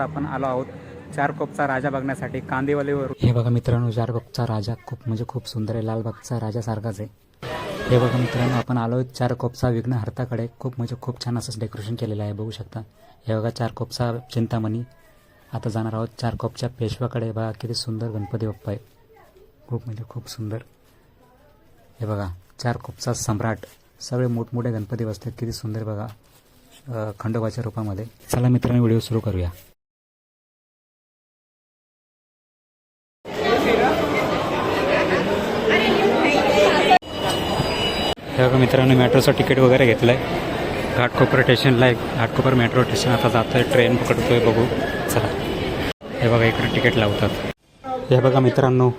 आज आपण आलो आहोत चार कोपचा राजा बघण्यासाठी कांदिवलीवर हे बघा मित्रांनो चार कोपचा राजा खूप म्हणजे खूप सुंदर आहे लालबागचा राजासारखाच आहे. हे बघा मित्रांनो आपण आलो आहोत चार कोपचा विघ्नहर्ताकडे. खूप म्हणजे खूप छान असं डेकोरेशन केलेलं आहे बघू शकता. हे बघा चार कोपचा चिंतामणी. आता जाणार आहोत चार कोपच्या पेशवाकडे बघा किती सुंदर गणपती बाप्पा आहे. खूप म्हणजे खूप सुंदर. हे बघा चार कोपचा सम्राट. सगळे मोठमोठे गणपती बसतात. किती सुंदर बघा खंडोबाच्या रूपामध्ये. चला मित्रांनो व्हिडिओ सुरू करूया. हे बघा मित्रांनो मेट्रोचं तिकीट वगैरे घेतलं आहे घाटकोपर स्टेशनला एक घाटकोपर मेट्रो स्टेशन आता जातो आहे ट्रेन पकडतोय बघू. चला. हे बघा इकडे तिकीट लावतात. हे बघा मित्रांनो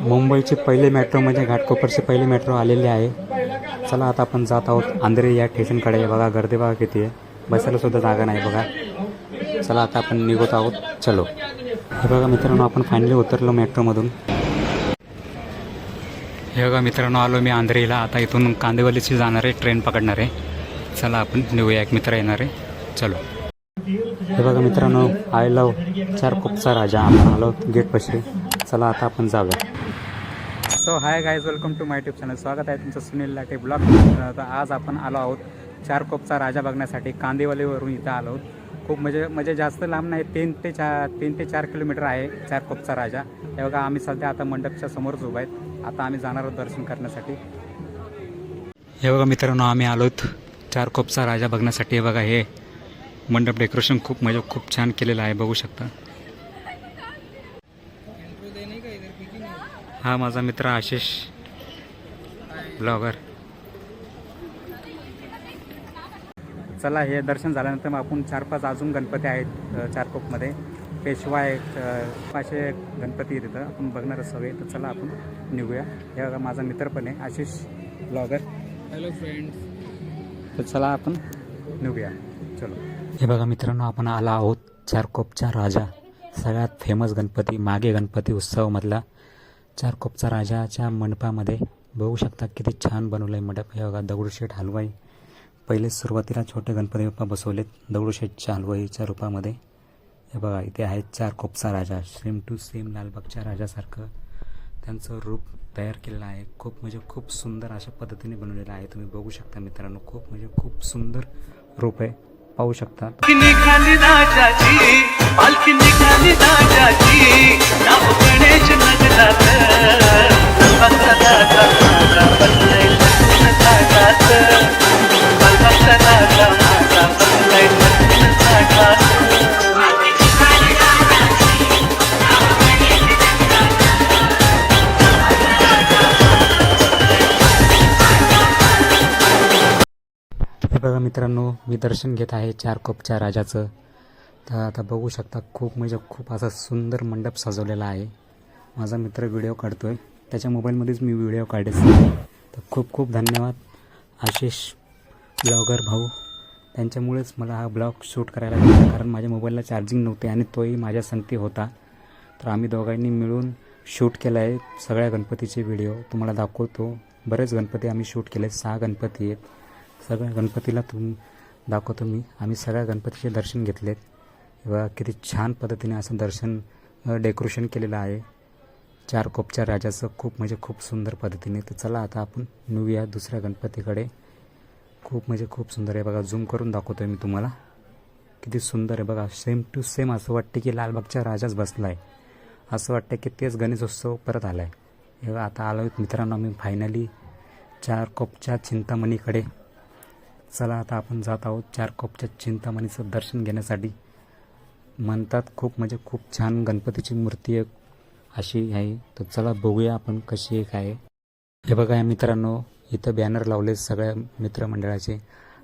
मुंबईची पहिली मेट्रो म्हणजे घाटकोपरची पहिली मेट्रो आलेली आहे. चला आता आपण जात आहोत आंध्रे या स्टेशनकडे. बघा गर्दी बघा किती आहे. बसायला सुद्धा जागा नाही बघा. चला आता आपण निघत आहोत. चलो. हे बघा मित्रांनो आपण फायनली उतरलो मेट्रोमधून. हे बघा मित्रांनो आलो मी आंध्रीला. आता इथून कांदिवलीची जाणार आहे ट्रेन पकडणार. आहे चला आपण निघूया. एक मित्र येणार आहे. चलो. हे बघा मित्रांनो आय लव चार कोपचा राजा. आपण आलो गेटपाशी चला आता आपण जाऊया. So hi guys welcome to my tube channel स्वागत आहे तुमचं सुनील लाटे ब्लॉग तर आज आपण आलो आहोत चार कोपचा राजा बघण्यासाठी. कांदिवलीवरून इथं आलो. आहोत खूप म्हणजे म्हणजे जास्त लांब नाही. तीन ते चार तीन ते चार किलोमीटर आहे चार कोपचा राजा. हे बघा आम्ही सध्या आता मंडपच्या समोरच उभा आहेत. आता आम्ही जाणार आहोत दर्शन करण्यासाठी. हे बघा मित्रांनो आम्ही आलोत चार कोपचा राजा बघण्यासाठी. हे बघा हे मंडप डेकोरेशन खूप म्हणजे खूप छान केलेलं आहे बघू शकता. हा माझा मित्र आशिष ब्लॉगर चला हे दर्शन झाल्यानंतर मग आपण चार पाच अजून गणपती आहेत चारकोपमध्ये पेशवा अ, असे गणपती तिथं आपण बघणार सगळे. तर चला आपण निघूया. हे बघा माझा मित्र पण आहे आशिष ब्लॉगर. हॅलो फ्रेंड्स तर चला आपण निघूया. चलो. हे बघा मित्रांनो आपण आला आहोत चारकोपचा राजा. सगळ्यात फेमस गणपती मागे गणपती उत्सवमधला चारकोपचा राजाच्या मंडपामध्ये. बघू शकता किती छान बनवलं आहे मंडप. हे बघा दगडूशेठ हलवाई. पहिले सुरुवातीला छोटे गणपती बाप्पा बसवलेत. दगडूशेठच्या हलवाईच्या रूपामध्ये. हे बघा इथे आहेत चार कोपसा राजा सेम टू सेम लालबागच्या राजासारखं त्यांचं रूप तयार केलेलं आहे. खूप म्हणजे खूप सुंदर अशा पद्धतीने बनवलेलं आहे. तुम्ही बघू शकता मित्रांनो खूप म्हणजे खूप सुंदर रूप आहे. पाहू शकता. मित्रांनो मी दर्शन घेत आहे चार कोपच्या राजाचं. तर आता बघू शकता खूप म्हणजे खूप असा सुंदर मंडप सजवलेला आहे. माझा मित्र व्हिडिओ काढतो आहे त्याच्या मोबाईलमध्येच मी व्हिडिओ काढेच तर खूप खूप धन्यवाद आशिष ब्लॉगर भाऊ. त्यांच्यामुळेच मला हा ब्लॉग शूट करायला मिळाला कारण माझ्या मोबाईलला चार्जिंग नव्हते आणि तोही माझ्या संगती होता. तर आम्ही दोघांनी मिळून शूट केलं आहे सगळ्या गणपतीचे व्हिडिओ तुम्हाला दाखवतो बरेच गणपती आम्ही शूट केले सहा गणपती आहेत. सगळ्या गणपतीला तुम दाखवतो मी. आम्ही सगळ्या गणपतीचे दर्शन घेतलेत. किंवा बघा किती छान पद्धतीने असं दर्शन डेकोरेशन केलेलं आहे. चार कोपच्या राजाचं खूप म्हणजे खूप सुंदर पद्धतीने. तर चला आता आपण निघूया दुसऱ्या गणपतीकडे. खूप म्हणजे खूप सुंदर आहे. बघा झूम करून दाखवतो मी तुम्हाला. किती सुंदर आहे बघा. सेम टू सेम असं वाटते की लालबागच्या राजाच बसला आहे असं वाटतं की तेच गणेशोत्सव परत आला आहे आता आलो मित्रांनो मी फायनली चार कोपच्या चिंतामणीकडे. चला आता आपण जात आहोत चार कोपच्या चिंतामणीचं दर्शन घेण्यासाठी. म्हणतात खूप म्हणजे खूप छान गणपतीची मूर्ती एक अशी आहे. तर चला बघूया आपण कशी एक आहे. हे बघा या मित्रांनो इथं बॅनर लावले सगळ्या मित्रमंडळाचे.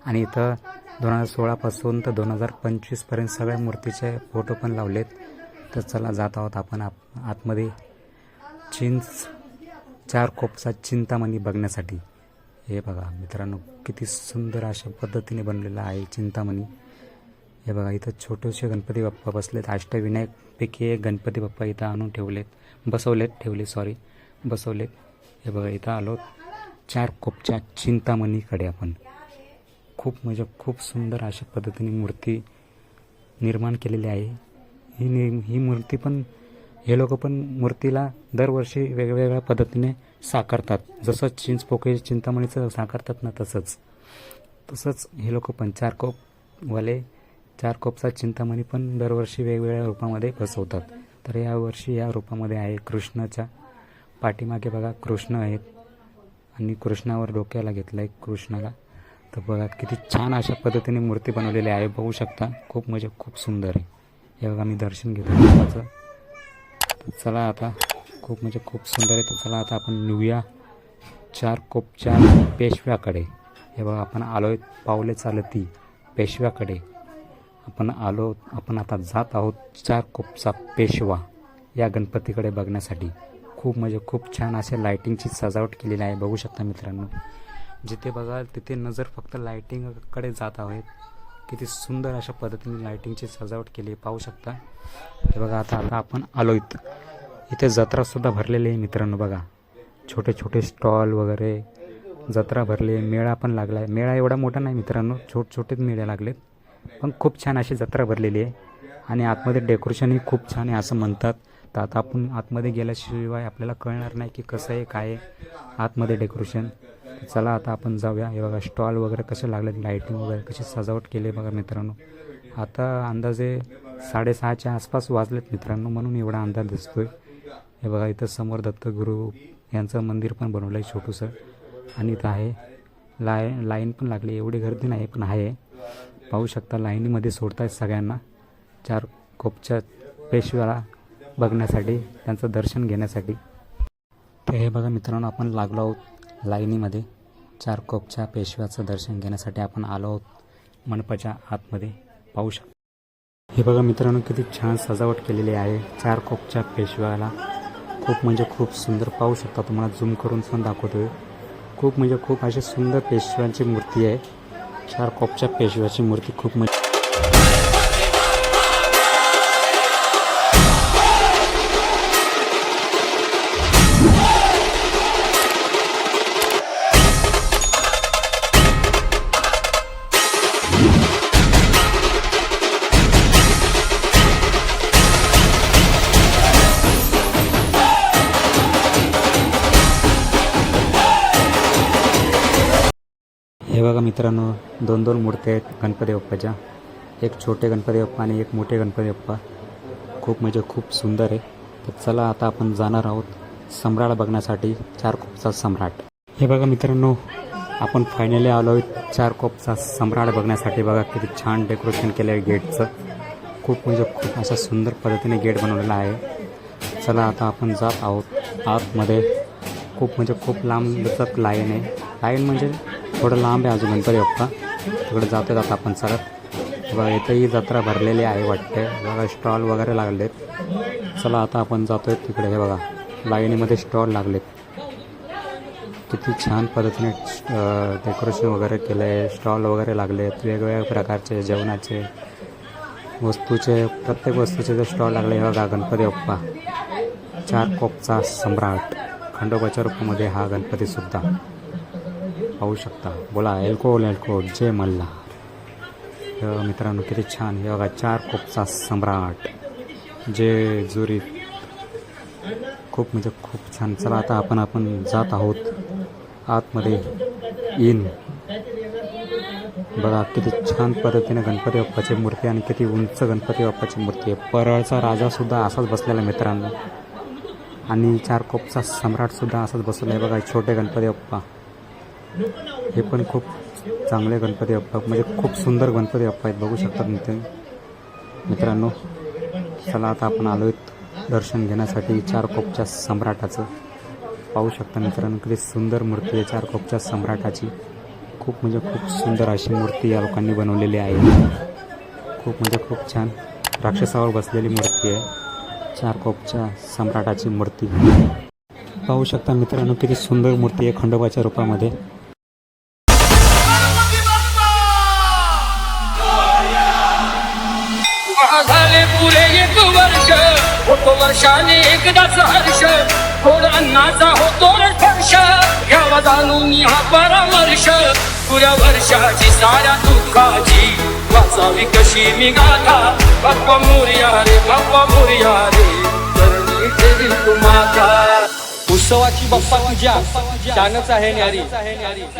आणि इथं दोन हजार सोळापासून तर दोन हजार पंचवीसपर्यंत सगळ्या मूर्तीचे फोटो पण लावलेत. तर चला जात आहोत आपण आप आतमध्ये. चिंच चार कोपचा चिंतामणी बघण्यासाठी. हे बघा मित्रांनो किती सुंदर अशा पद्धतीने बनलेलं आहे चिंतामणी. हे बघा इथं छोटेसे गणपती बाप्पा बसलेत. अष्टविनायकपैकी एक गणपती बाप्पा इथं आणून ठेवलेत. बसवलेत ठेवले सॉरी बसवलेत. हे बघा इथं आलो. चार कोपच्या चिंतामणीकडे आपण. खूप म्हणजे खूप सुंदर अशा पद्धतीने मूर्ती निर्माण केलेली आहे. ही नि- ही मूर्ती पण हे लोक पण मूर्तीला दरवर्षी वेगवेगळ्या पद्धतीने साकारतात. जसं चिंचपोके चिंतामणीचं साकारतात ना तसंच. तसंच हे लोक पण चार कोपवाले चार कोपचा चिंतामणी पण दरवर्षी वेगवेगळ्या रूपामध्ये बसवतात. तर यावर्षी या रूपामध्ये आहे कृष्णाच्या पाठीमागे बघा कृष्ण आहेत. आणि कृष्णावर डोक्याला घेतलं आहे कृष्णाला. तर बघा किती छान अशा पद्धतीने मूर्ती बनवलेली आहे. बघू शकता खूप म्हणजे खूप सुंदर आहे. हे बघा मी दर्शन घेतो. देवाचं चला आता खूप म्हणजे खूप सुंदर आहे. तर चला आता आपण निघूया. चार कोपच्या पेशव्याकडे. हे बघा आपण आलो आहे पावले चालती पेशव्याकडे. आपण आलो आपण आता जात आहोत चार कोपचा पेशवा या गणपतीकडे बघण्यासाठी. खूप म्हणजे खूप छान असे लायटिंगची सजावट केलेली आहे. बघू शकता मित्रांनो जिथे बघाल तिथे नजर फक्त लायटिंगकडे जात आहेत. किती सुंदर अशा पद्धतीने लायटिंगची सजावट केली आहे. पाहू शकता. हे बघा आता आता आपण आलो इथे जत्रासुद्धा भरलेली आहे मित्रांनो बघा. छोटे छोटे स्टॉल वगैरे जत्रा भरली आहे. मेळा पण लागला आहे मेळा एवढा मोठा नाही मित्रांनो. छोट छोटेच मेळे लागलेत. पण खूप छान अशी जत्रा भरलेली आहे. आणि आतमध्ये डेकोरेशनही खूप छान आहे असं म्हणतात. तर आता आपण आतमध्ये गेल्याशिवाय आपल्याला कळणार नाही की कसं आहे काय आहे आतमध्ये डेकोरेशन चला आता आपण जाऊया. हे बघा स्टॉल वगैरे कसे लागले लाईटिंग वगैरे कशी सजावट केली आहे बघा मित्रांनो. आता अंदाजे साडेसहाच्या आसपास वाजलेत मित्रांनो म्हणून एवढा अंदाज दिसतोय. हे बघा इथं समोर दत्तगुरू यांचं मंदिर पण बनवलं आहे छोटूसं आणि इथं आहे लाय लाईन पण लागली एवढी गर्दी नाही पण आहे. पाहू शकता लाईनीमध्ये सोडतायत सगळ्यांना. चार कोपच्या पेशव्याला बघण्यासाठी त्यांचं दर्शन घेण्यासाठी. तर हे बघा मित्रांनो आपण लागलो आहोत लाईनीमध्ये. चार कोपच्या पेशव्याचं दर्शन घेण्यासाठी आपण आलो आहोत मंडपाच्या आतमध्ये. पाहू शकतो. हे बघा मित्रांनो किती छान सजावट केलेली आहे. चार कोपच्या पेशव्याला खूप म्हणजे खूप सुंदर पाहू शकता. तुम्हाला झूम करून पण दाखवतोय. खूप म्हणजे खूप अशी सुंदर पेशव्यांची मूर्ती आहे. चार कॉपच्या पेशव्याची मूर्ती खूप म्हणजे मित्रांनो दोन दोन मूर्ती आहेत गणपती बाप्पाच्या. एक छोटे गणपती बाप्पा आणि एक मोठे गणपती बाप्पा. खूप म्हणजे खूप सुंदर आहे. तर चला आता आपण जाणार आहोत सम्राट बघण्यासाठी चार कोपचा सम्राट. हे बघा मित्रांनो आपण फायनली आलो आहोत चार कोपचा सम्राट बघण्यासाठी. बघा किती छान डेकोरेशन केलं आहे गेटचं. खूप म्हणजे खूप असा सुंदर पद्धतीने गेट बनवलेला आहे. चला आता आपण जात आहोत आतमध्ये. खूप म्हणजे खूप लांब लचक लाईन आहे. लाईन म्हणजे थोडं लांब आहे अजून गणपती बाप्पा. तिकडे जातो आता आपण चालत बघा इथंही जत्रा भरलेली आहे वाटते बघा स्टॉल वगैरे लागलेत. चला आता आपण जातोय तिकडे. हे बघा लाईनीमध्ये स्टॉल लागलेत. किती छान पद्धतीने डेकोरेशन वगैरे केलं आहे स्टॉल वगैरे लागलेत. वेगवेगळ्या प्रकारचे जेवणाचे वस्तूचे प्रत्येक वस्तूचे जे स्टॉल लागले हे बघा गणपती बाप्पा. चार कोपचा सम्राट. खंडोबाच्या रूपामध्ये हा गणपतीसुद्धा पाहू शकता. बोला एल्कोल एल्कोल जय मल्हार. मित्रांनो किती छान. हे बघा चार कोपचा सम्राट. जे जुरी खूप म्हणजे खूप छान. चला आता आपण आपण जात आहोत. आतमध्ये इन. बघा किती छान पद्धतीने गणपती बाप्पाची मूर्ती आणि किती उंच गणपती बाप्पाची मूर्ती आहे. परळचा राजासुद्धा असाच बसलेला आहे मित्रांनो. आणि चार कोपचा सम्राटसुद्धा असाच बसलेला आहे. बघा छोटे गणपती बाप्पा. हे पण खूप चांगले गणपती बाप्पा म्हणजे खूप सुंदर गणपती बाप्पा आहेत. बघू शकतात मित्र मित्रांनो चला आता आपण आलो दर्शन घेण्यासाठी चार कोपच्या सम्राटाचं. पाहू शकता मित्रांनो किती सुंदर मूर्ती आहे चार कोपच्या सम्राटाची. खूप म्हणजे खूप सुंदर अशी मूर्ती या लोकांनी बनवलेली आहे. खूप म्हणजे खूप छान राक्षसावर बसलेली मूर्ती आहे. चार कोपच्या सम्राटाची मूर्ती. पाहू शकता मित्रांनो किती सुंदर मूर्ती आहे खंडोबाच्या रूपामध्ये. होतो वर्षाने एकदाच हर्ष. थोड अन्नाचा होतो स्पर्श. घ्यावा जाणून हा परामर्श. पुऱ्या वर्षाची साऱ्या दुःखाची वाचावी कशी मी गाथा. बाप्पा मोर्या रे बाप्पा मोरया रे. उत्सवाची बाप्पा तुझ्या शानच आहे न्यारी.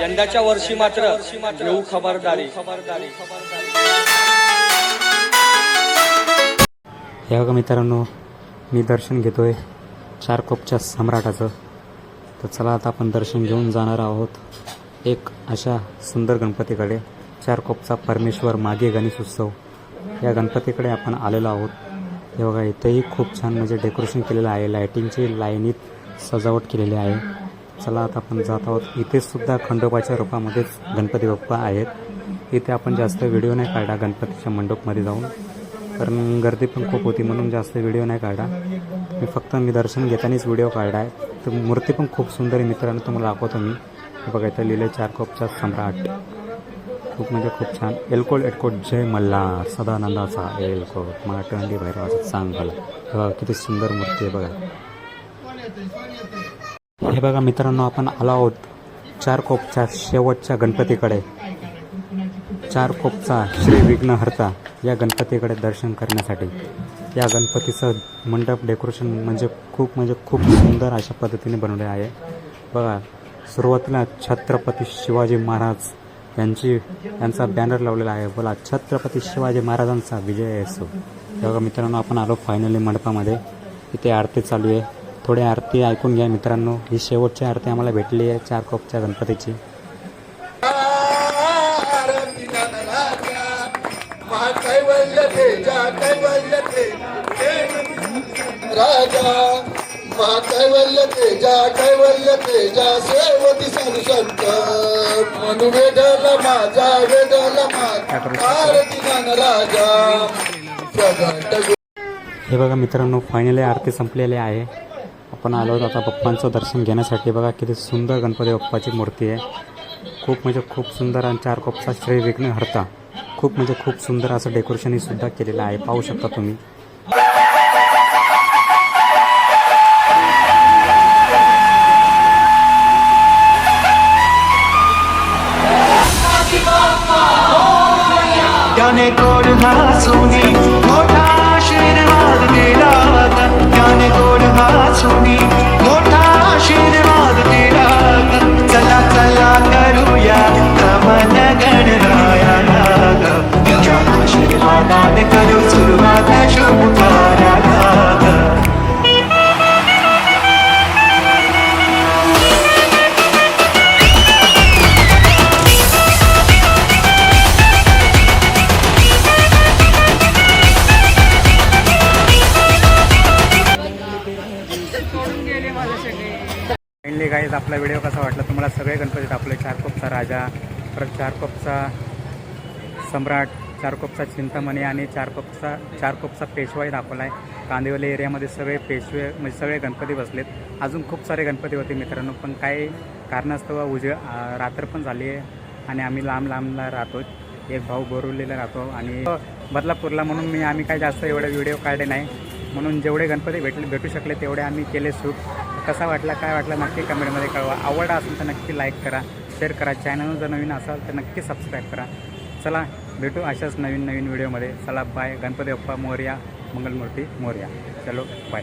यंदाच्या वर्षी मात्र घेऊ खबरदारी. हे बघा मित्रांनो मी दर्शन घेतोय. चार कोपच्या सम्राटाचं. तर चला आता आपण दर्शन घेऊन जाणार आहोत एक अशा सुंदर गणपतीकडे. चार कोपचा परमेश्वर मागे गणेश उत्सव या गणपतीकडे आपण आलेलो आहोत. हे बघा इथेही खूप छान म्हणजे डेकोरेशन केलेलं आहे. लायटिंगची लाईनीत सजावट केलेली आहे. चला आता आपण जात आहोत. इथेसुद्धा खंडोबाच्या रूपामध्येच गणपती बाप्पा आहेत. इथे आपण जास्त व्हिडिओ नाही काढला गणपतीच्या मंडपमध्ये जाऊन. कारण गर्दी पण खूप होती म्हणून जास्त व्हिडिओ नाही काढला. मी फक्त मी दर्शन घेतानाच व्हिडिओ काढला आहे. तर मूर्ती पण खूप सुंदर आहे मित्रांनो तुम्हाला दाखवतो मी. बघा इथं लिहिलं चार कोपचा सम्राट. खूप म्हणजे खूप छान. एलकोट एटकोट जय मल्हार सदानंदाचा एलकोट. माटंडी भैरवाचा चांगला. हे बघा किती सुंदर मूर्ती आहे बघा. हे बघा मित्रांनो आपण आलो आहोत चार कोपच्या शेवटच्या गणपतीकडे. चार कोपचा श्री विघ्नहर्ता. या गणपतीकडे दर्शन करण्यासाठी. या गणपतीचं मंडप डेकोरेशन म्हणजे खूप म्हणजे खूप सुंदर अशा पद्धतीने बनवले आहे. बघा सुरुवातीला छत्रपती शिवाजी महाराज यांची यांचा बॅनर लावलेला आहे. बोला छत्रपती शिवाजी महाराजांचा विजय असो. तेव्हा बघा मित्रांनो आपण आलो फायनली मंडपामध्ये. इथे आरती चालू आहे. थोडी आरती ऐकून घ्या मित्रांनो. ही शेवटची आरती आम्हाला भेटली आहे चार कोपच्या गणपतीची. महाकैवल्य तेजा कैवल्य ते राजा महाकैवल्य तेजा कैवल्य तेजा सेवती साधू संत म्हणून वेदला माझा वेदला माझा आरती गान राजा प्रगट हे बघा मित्रांनो फायनली आरती संपलेली आहे. आपण आलो आहोत आता बाप्पांचं दर्शन घेण्यासाठी. बघा किती सुंदर गणपती बाप्पाची मूर्ती आहे. खूप म्हणजे खूप सुंदर आणि चार कोपचा श्री विघ्न हरता खूप म्हणजे खूप सुंदर असं डेकोरेशनही सुद्धा केलेलं आहे. पाहू शकता तुम्ही. त्याने फायनली आपला व्हिडिओ कसा वाटला? तुम्हाला सगळे गणपती दाखवले. चारकोपचा राजा परत चारकोपचा सम्राट चारकोपचा चिंतामणी आणि चारकोपचा चारकोपचा पेशवाही दाखवला आहे कांदिवली एरियामध्ये सगळे पेशवे म्हणजे सगळे गणपती बसलेत. अजून खूप सारे गणपती होते मित्रांनो पण काही कारणास्तव उजे रात्र पण झाली आहे आणि आम्ही लांब लांबला राहतो एक भाऊ बोरवलेला राहतो आणि बदलापूरला म्हणून मी आम्ही काय जास्त एवढे व्हिडिओ काढले नाही. म्हणून जेवढे गणपती भेटले भेटू शकले तेवढे आम्ही केले सूट कसा वाटला काय वाटला नक्की कमेंटमध्ये कळवा. आवड असेल तर नक्की लाईक करा शेअर करा. चॅनल जर नवीन असाल तर नक्की सबस्क्राईब करा. चला भेटू अशाच नवीन नवीन व्हिडिओमध्ये चला बाय गणपती बाप्पा मोर्या मंगलमूर्ती मोर्या. चलो बाय